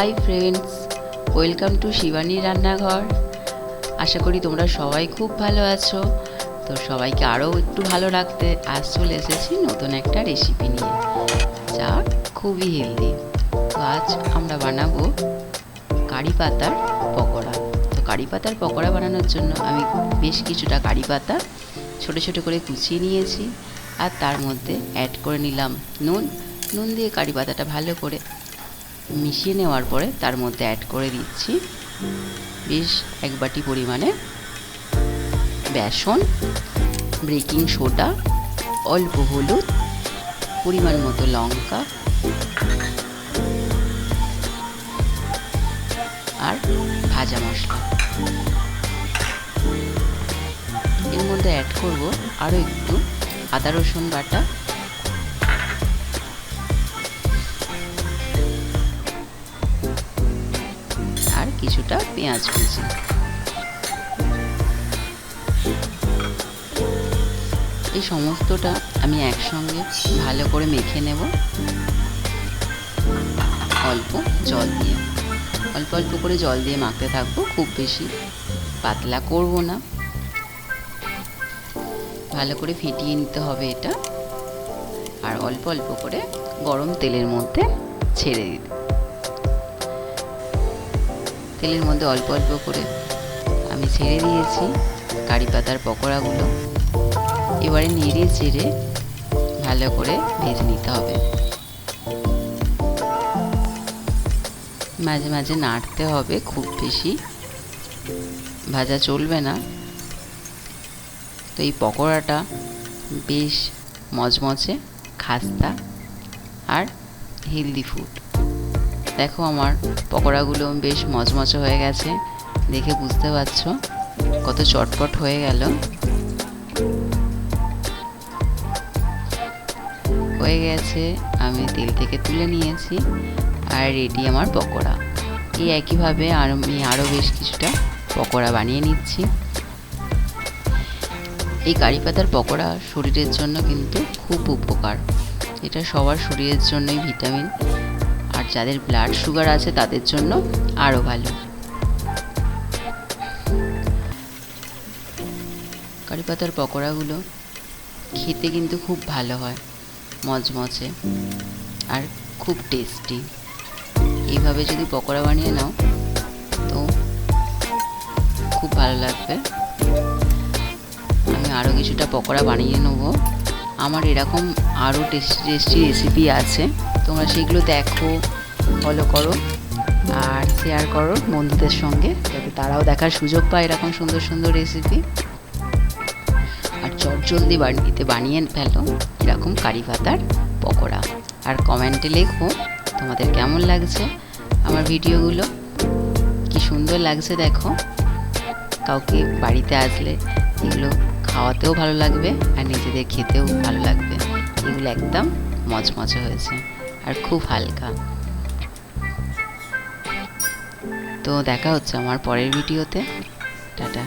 High friends, welcome to শিবানীর রান্নাঘর। আশা করি তোমরা সবাই খুব ভালো আছো। তো সবাইকে আরও একটু ভালো রাখতে আজ চলে এসেছি নতুন একটা রেসিপি নিয়ে, যা খুবই হেলদি তো আজ আমরা বানাবো কারি পাতার পকোড়া। তো কারি পাতার পকোড়া বানানোর জন্য আমি বেশ কিছুটা কারি পাতা ছোটো ছোটো করে কুচিয়ে নিয়েছি। আর তার মধ্যে অ্যাড করে নিলাম নুন। নুন দিয়ে কারি পাতাটা ভালো করে মিশিয়ে নেওয়ার পরে তার মধ্যে অ্যাড করে দিচ্ছি বেশ এক বাটি পরিমাণে বেসন বেকিং সোডা অল্প হলুদ, পরিমাণ মতো লঙ্কা আর ভাজা মশলা। এর মধ্যে অ্যাড করব আরও একটু আদা রসুন বাটা কিছুটা পেঁয়াজ কুচি। এই সমস্তটা আমি একসঙ্গে ভালো করে মেখে নেব। অল্প জল দিয়ে। অল্প অল্প করে জল দিয়ে মাখতে থাকব, খুব বেশি পাতলা করব না। ভালো করে ফেটিয়ে নিতে হবে এটা। আর অল্প অল্প করে গরম তেলের মধ্যে ছেড়ে দিতে। তেলের মধ্যে অল্প অল্প করে আমি ছেড়ে দিয়েছি কারি পাতার পকোড়াগুলো। এবারে নেড়ে চেড়ে ভালো করে ভেজে নিতে হবে। মাঝে মাঝে নাড়তে হবে খুব বেশি। ভাজা চলবে না। তো এই পকোড়াটা বেশ মচমচে, খাস্তা আর হেলদি ফুড দেখো আমার পকোড়াগুলো বেশ মচমচে হয়ে গেছে। দেখে বুঝতে পারছ কত চটপট হয়ে গেল। হয়ে গেছে, আমি তেল থেকে তুলে নিয়েছি আর রেডি আমার পকোড়া। এই একইভাবে আর, আমি আরও বেশ কিছুটা পকোড়া বানিয়ে নিচ্ছি। এই কারি পাতার পকোড়া শরীরের জন্য কিন্তু খুব উপকার। এটা সবার শরীরের জন্যই ভিটামিন। আর যাদের ব্লাড সুগার আছে তাদের জন্য আরও ভালো। কারি পাতার পকোড়াগুলো খেতে কিন্তু খুব ভালো হয় মচমচে আর খুব টেস্টি এইভাবে যদি পকোড়া বানিয়ে নাও, তো খুব ভালো লাগবে। আমি আরও কিছুটা পকোড়া বানিয়ে নেব। আমার এরকম আরও টেস্টি টেস্টি রেসিপি আছে। তোমরা সেগুলো দেখো ফলো করো আর শেয়ার করো বন্ধুদের সঙ্গে, যাতে তারাও দেখার সুযোগ পায় এরকম সুন্দর সুন্দর রেসিপি আর চটজলদি বাড়িতে বানিয়ে ফেলো এরকম কারি পাতার পকোড়া। আর কমেন্টে লেখো তোমাদের কেমন লাগছে আমার ভিডিওগুলো কি সুন্দর লাগছে দেখো। কাউকে বাড়িতে আসলে এগুলো খাওয়াতেও ভালো লাগবে আর নিজেদের খেতেও ভালো লাগবে। এগুলো একদম মচমচে হয়েছে। আর খুব হালকা। তো দেখা হচ্ছে আমার পরের ভিডিওতে। টাটা।